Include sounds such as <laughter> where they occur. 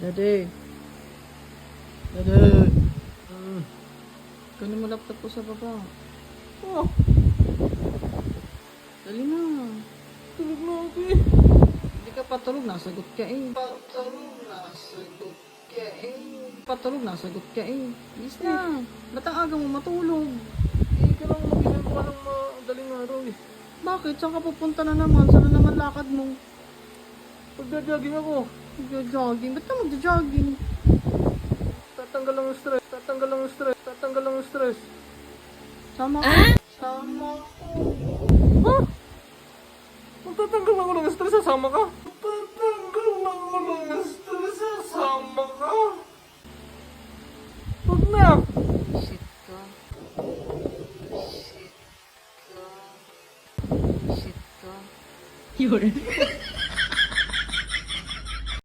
Daddy. Daddy. Mm. Kunin mo laptop ko sa baba. Oh, Dali na. tulog na ako eh. Hindi ka patulog, nasagot ka eh. Patulog, nasagot ka eh. Patulog, nasagot ka eh. Bilis na. Ba't ang aga mo matulog? Eh, ka lang mag-isip pa ng madaling araw eh. Bakit? Saan ka pupunta na naman? Saan na naman lakad mo? Pagda-jogging ako, Magja-jogging. Ba't ka magja-jogging? tatanggal lang yung stress, tatanggal lang yung stress, tatanggal lang yung stress. Sama ka. Sama ko. Ha? Magtatanggal lang ako ng stress, sasama ka? Magtatanggal lang ako ng stress, sasama ka? Huwag na! Shit ka. Shit ka. Shit ka. Yun. <laughs>